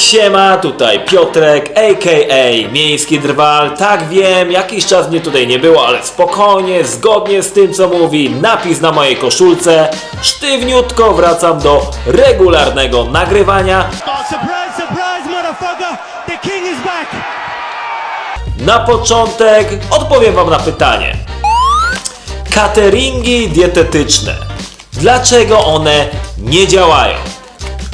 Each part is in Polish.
Siema, tutaj Piotrek, a.k.a. Miejski Drwal. Tak wiem, jakiś czas mnie tutaj nie było, ale spokojnie, zgodnie z tym co mówi napis na mojej koszulce, sztywniutko wracam do regularnego nagrywania. Oh! Na początek odpowiem Wam na pytanie. Cateringi dietetyczne. Dlaczego one nie działają?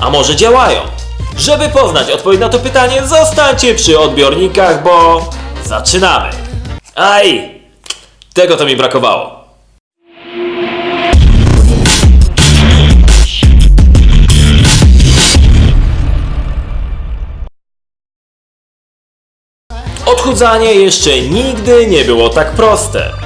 A może działają? Żeby poznać odpowiedź na to pytanie, zostańcie przy odbiornikach, bo zaczynamy. Aj! Tego to mi brakowało. Odchudzanie jeszcze nigdy nie było tak proste.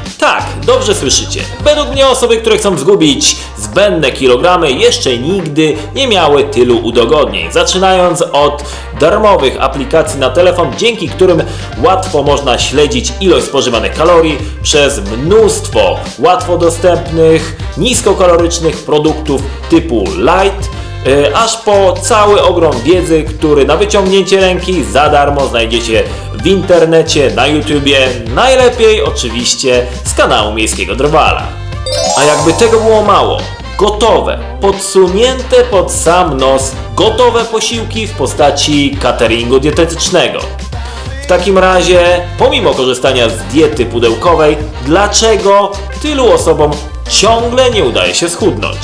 Dobrze słyszycie. Według mnie osoby, które chcą zgubić zbędne kilogramy, jeszcze nigdy nie miały tylu udogodnień. Zaczynając od darmowych aplikacji na telefon, dzięki którym łatwo można śledzić ilość spożywanych kalorii przez mnóstwo łatwo dostępnych, niskokalorycznych produktów typu light, aż po cały ogrom wiedzy, który na wyciągnięcie ręki za darmo znajdziecie w internecie, na YouTubie, najlepiej oczywiście z kanału Miejskiego Drwala. A jakby tego było mało, gotowe, podsunięte pod sam nos, gotowe posiłki w postaci cateringu dietetycznego. W takim razie, pomimo korzystania z diety pudełkowej, dlaczego tylu osobom ciągle nie udaje się schudnąć?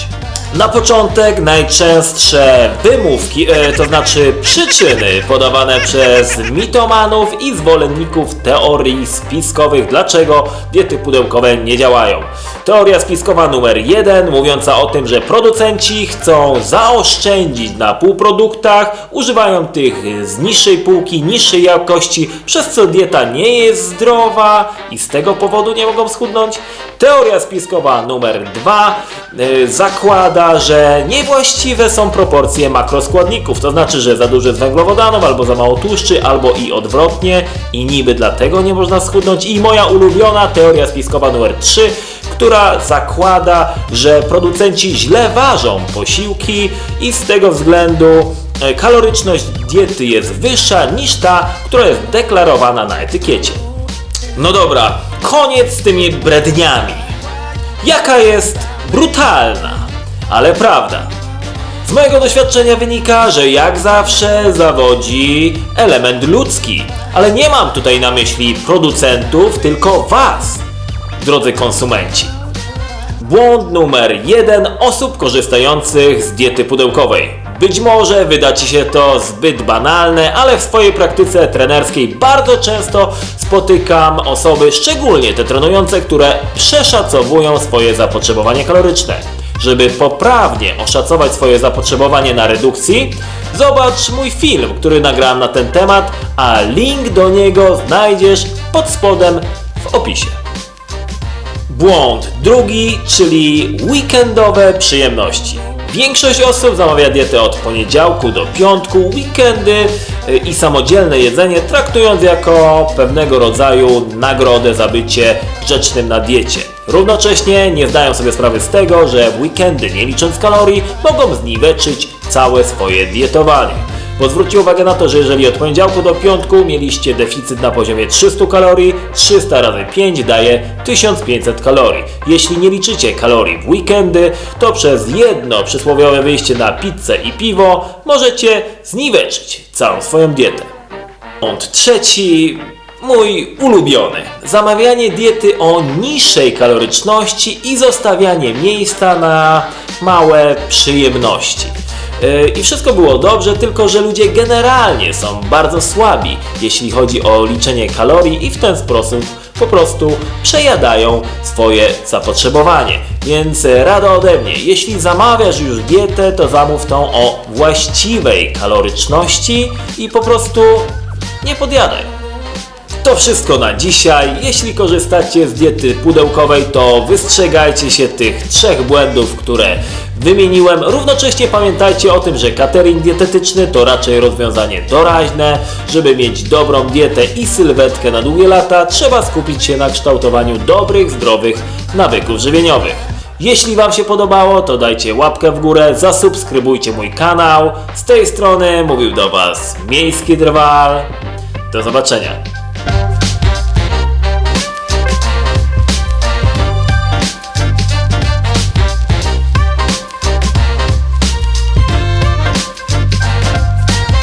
Na początek najczęstsze wymówki, e, to znaczy przyczyny podawane przez mitomanów i zwolenników teorii spiskowych, dlaczego diety pudełkowe nie działają. Teoria spiskowa numer jeden, mówiąca o tym, że producenci chcą zaoszczędzić na półproduktach, używają tych z niższej półki, niższej jakości, przez co dieta nie jest zdrowa i z tego powodu nie mogą schudnąć. Teoria spiskowa numer dwa e, zakłada, że niewłaściwe są proporcje makroskładników, to znaczy, że za dużo jest węglowodanów, albo za mało tłuszczy, albo i odwrotnie i niby dlatego nie można schudnąć. I moja ulubiona teoria spiskowa numer 3, która zakłada, że producenci źle ważą posiłki i z tego względu e, kaloryczność diety jest wyższa niż ta, która jest deklarowana na etykiecie. No dobra, koniec z tymi bredniami. Jaka jest brutalna, ale prawda. Z mojego doświadczenia wynika, że jak zawsze zawodzi element ludzki. Ale nie mam tutaj na myśli producentów, tylko Was, drodzy konsumenci. Błąd numer jeden osób korzystających z diety pudełkowej. Być może wyda Ci się to zbyt banalne, ale w swojej praktyce trenerskiej bardzo często spotykam osoby, szczególnie te trenujące, które przeszacowują swoje zapotrzebowanie kaloryczne. Żeby poprawnie oszacować swoje zapotrzebowanie na redukcji, zobacz mój film, który nagrałem na ten temat, a link do niego znajdziesz pod spodem w opisie. Błąd drugi, czyli weekendowe przyjemności. Większość osób zamawia dietę od poniedziałku do piątku, weekendy i samodzielne jedzenie traktując jako pewnego rodzaju nagrodę za bycie grzecznym na diecie. Równocześnie nie zdają sobie sprawy z tego, że w weekendy, nie licząc kalorii, mogą zniweczyć całe swoje dietowanie. Bo zwróćcie uwagę na to, że jeżeli od poniedziałku do piątku mieliście deficyt na poziomie 300 kalorii, 300 razy 5 daje 1500 kalorii. Jeśli nie liczycie kalorii w weekendy, to przez jedno przysłowiowe wyjście na pizzę i piwo możecie zniweczyć całą swoją dietę. Błąd trzeci, mój ulubiony. Zamawianie diety o niższej kaloryczności i zostawianie miejsca na małe przyjemności. Yy, I wszystko było dobrze, tylko że ludzie generalnie są bardzo słabi, jeśli chodzi o liczenie kalorii i w ten sposób po prostu przejadają swoje zapotrzebowanie. Więc e, rada ode mnie, jeśli zamawiasz już dietę, to zamów tą o właściwej kaloryczności i po prostu nie podjadaj. To wszystko na dzisiaj. Jeśli korzystacie z diety pudełkowej, to wystrzegajcie się tych trzech błędów, które wymieniłem. Równocześnie pamiętajcie o tym, że catering dietetyczny to raczej rozwiązanie doraźne. Żeby mieć dobrą dietę i sylwetkę na długie lata, trzeba skupić się na kształtowaniu dobrych, zdrowych nawyków żywieniowych. Jeśli Wam się podobało, to dajcie łapkę w górę, zasubskrybujcie mój kanał. Z tej strony mówił do Was Miejski Drwal. Do zobaczenia.